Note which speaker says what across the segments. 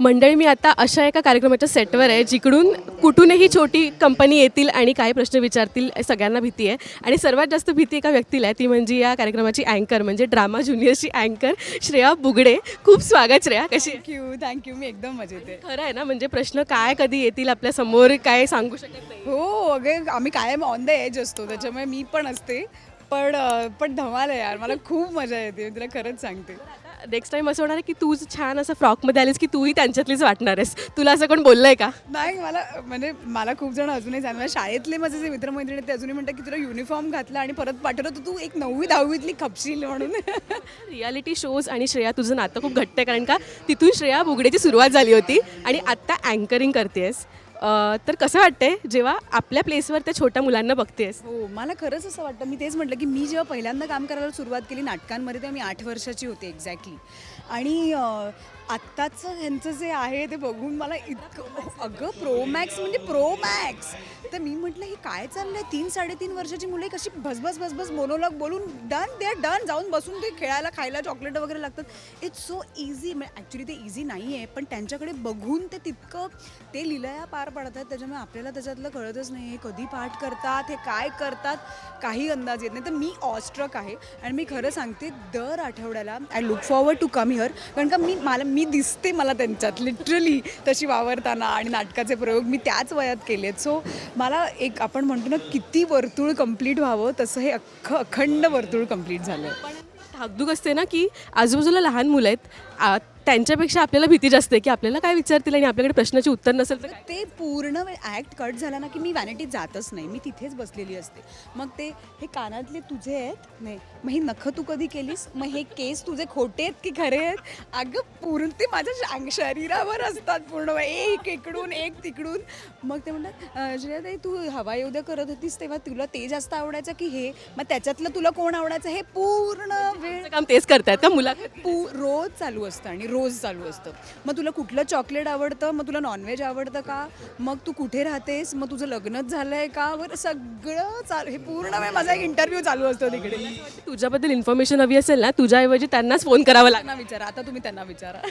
Speaker 1: मंडळी मी आता अशा एका कार्यक्रमाच्या सेटवर आहे जिकडून कुठूनही छोटी कंपनी येतील आणि काही प्रश्न विचारतील सगळ्यांना भीती आहे. आणि सर्वात जास्त भीती एका व्यक्तीला आहे ती म्हणजे या कार्यक्रमाची अँकर म्हणजे ड्रामा ज्युनियरची अँकर श्रेया बुगडे. खूप स्वागत श्रेया कशी?
Speaker 2: थँक्यू थँक्यू मी एकदम मजेत आहे.
Speaker 1: खरं आहे ना म्हणजे प्रश्न काय कधी येतील आपल्यासमोर काय सांगू शकत नाही.
Speaker 2: हो अगं आम्ही कायम ऑन द एज असतो त्याच्यामुळे मी पण असते. पण पण धमाल आहे यार मला खूप मजा येते मी तुला खरंच सांगते.
Speaker 1: नेक्स्ट टाइम असं होणार आहे की तू छान असं फ्रॉकमध्ये आलीस की तूही त्यांच्यातलीच वाटणार आहेस. तुला असं कोण बोललंय का?
Speaker 2: नाही मला म्हणजे मला खूप जण अजूनही सांगतात माझ्या शाळेतले माझे जे मित्रमैत्रिणी ते अजूनही म्हणतात की तुला युनिफॉर्म घातला आणि परत पाठवलं तर तू एक नववी दहावीतली खपशील म्हणून.
Speaker 1: रियालिटी शोज आणि श्रेया तुझं नातं खूप घट्ट आहे कारण का तिथून श्रेया बुगडेची सुरुवात झाली होती आणि आत्ता अँकरिंग करतेस तर कसं वाटतंय जेव्हा आपल्या प्लेसवर त्या छोट्या मुलांना बघतेस?
Speaker 2: हो मला खरंच असं वाटतं. मी तेच म्हटलं की मी जेव्हा पहिल्यांदा काम करायला सुरुवात केली नाटकांमध्ये तेव्हा मी आठ वर्षाची होते एक्झॅक्टली आणि आत्ताचं ह्यांचं जे आहे ते बघून मला इतकं अगं प्रो मॅक्स म्हणजे प्रो मॅक्स तर मी म्हटलं हे काय चाललंय? तीन साडेतीन वर्षाची मुले कशी भसभस भसभस मोनोलॉग बोलून डन दे डन जाऊन बसून ते खेळायला खायला चॉकलेट वगैरे लागतात. इट्स सो इझी ॲक्च्युली ते इझी नाही आहे पण त्यांच्याकडे बघून ते तितकं ते लिलया पार पाडतात. त्याच्यामुळे आपल्याला त्याच्यातलं कळतच नाही हे कधी पाठ करतात हे काय करतात? काही अंदाज येत नाही. तर मी ऑस्ट्रक आहे. आणि मी खरं सांगते दर आठवड्याला I look forward to come here कारण का मी मला मी दिसते मला त्यांच्यात लिटरली तशी वावरताना आणि नाटकाचे प्रयोग मी त्याच वयात केलेत. सो मला एक आपण म्हणतो ना किती वर्तुळ कंप्लीट व्हावं तसं हे अख्खं अखंड वर्तुळ कंप्लीट झालं
Speaker 1: पण धाकधूक असते ना की आजूबाजूला लहान मुलं आहेत त्यांच्यापेक्षा आपल्याला भीती जास्त आहे की आपल्याला काय विचारतील आणि आपल्याकडे प्रश्नाचे उत्तर नसेल तर?
Speaker 2: ते पूर्ण ॲक्ट कट झाला ना की मी व्हॅनिटीत जातच नाही. मी तिथेच बसलेली असते. मग ते हे कानातले तुझे आहेत? नाही. मग ही नखं तू कधी केलीस? मग हे केस तुझे खोटे आहेत की खरे आहेत? अगं पूर्ण ते माझ्या शरीरावर असतात पूर्ण. एक इकडून एक तिकडून. मग ते म्हणतात श्रेयाताई तू हवा येऊ करत होतीस तेव्हा तुला ते जास्त आवडायचं की हे? मग त्याच्यातलं तुला कोण आवडायचं? हे पूर्ण वेळ
Speaker 1: काम तेच करतायत का
Speaker 2: पू रोज चालू असतं आणि रोज चालू असतं. मग तुला कुठलं चॉकलेट आवडतं? मग तुला नॉनव्हेज आवडतं का? मग तू कुठे राहतेस? मग तुझं लग्नच झालंय का? बरं सगळं चालू हे पूर्ण वेळ माझा एक इंटरव्ह्यू चालू असतो तिकडे.
Speaker 1: तुझ्याबद्दल इन्फॉर्मेशन हवी असेल ना तुझ्याऐवजी त्यांनाच फोन करावा लागणार.
Speaker 2: विचारा. आता तुम्ही त्यांना विचारा.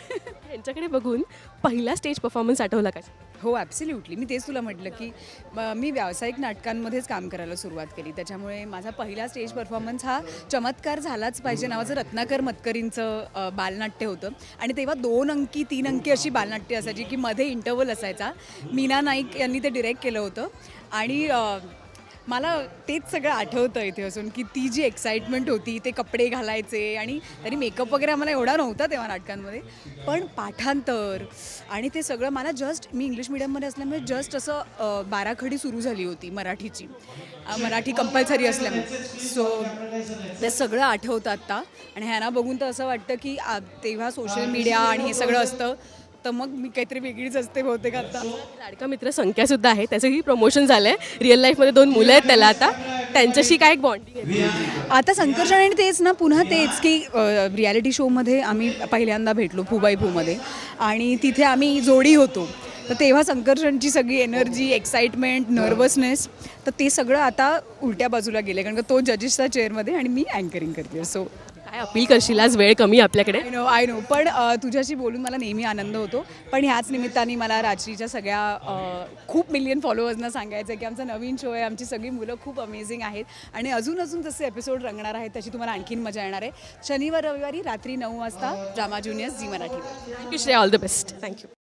Speaker 1: यांच्याकडे बघून पहिला स्टेज परफॉर्मन्स आठवला का?
Speaker 2: हो ॲब्सल्युटली मी तेच तुला म्हटलं की म- व्यावसायिक नाटकांमध्येच काम करायला सुरुवात केली. त्याच्यामुळे माझा पहिला स्टेज परफॉर्मन्स हा चमत्कार झालाच पाहिजे नावाचं रत्नाकर मतकरींचं बालनाट्य होतं. आणि तेव्हा दोन अंकी तीन अंकी अशी बालनाट्य असायची की मध्ये इंटरवल असायचा. मीना नाईक यांनी ते डिरेक्ट केलं होतं. आणि मला तेच सगळं आठवतं इथे असून की ती जी एक्साइटमेंट होती ते कपडे घालायचे आणि तरी मेकअप वगैरे आम्हाला एवढा नव्हता तेव्हा नाटकांमध्ये. पण पाठांतर आणि ते सगळं मला जस्ट मी इंग्लिश मिडियममध्ये असल्यामुळे जस्ट असं बाराखडी सुरू झाली होती मराठीची. मराठी कंपल्सरी असल्यामुळे. सो ते सगळं आठवतं आत्ता. आणि ह्यांना बघून तर असं वाटतं की आ, तेव्हा सोशल मीडिया आणि हे सगळं असतं तर मग मी काहीतरी वेगळीच असते बहुतेक आता.
Speaker 1: लाडका मित्र संख्या सुद्धा आहे. त्याचंही प्रमोशन झालंय. रिअल लाईफमध्ये दोन मुलं आहेत त्याला आता. त्यांच्याशी काय एक बॉन्डिंग आहे?
Speaker 2: आता संकर्षण आणि तेच ना पुन्हा तेच की रियालिटी शोमध्ये आम्ही पहिल्यांदा भेटलो फुबाई फूमध्ये आणि तिथे आम्ही जोडी होतो. तर तेव्हा संकर्षणची सगळी एनर्जी एक्साइटमेंट नर्वसनेस तर ते सगळं आता उलट्या बाजूला गेलं कारण का तो जजेसच्या चेअरमध्ये आणि मी अँकरिंग करते. सो
Speaker 1: काय अपील करशील? आज वेळ कमी आपल्याकडे.
Speaker 2: आय नो आय नो पण अ, तुझ्याशी बोलून मला नेहमी आनंद होतो. पण ह्याच निमित्ताने मला राजश्रीच्या सगळ्या अ, खूप मिलियन फॉलोअर्सना सांगायचं आहे की आमचा नवीन शो आहे. आमची सगळी मुलं खूप अमेझिंग आहेत. आणि अजून अजून जसे एपिसोड रंगणार आहेत त्याची तुम्हाला आणखीन मजा येणार आहे. शनिवार रविवारी रात्री नऊ वाजता ड्रामा ज्युनियर्स जी मराठीवर
Speaker 1: thank you Shreya. All the best thank you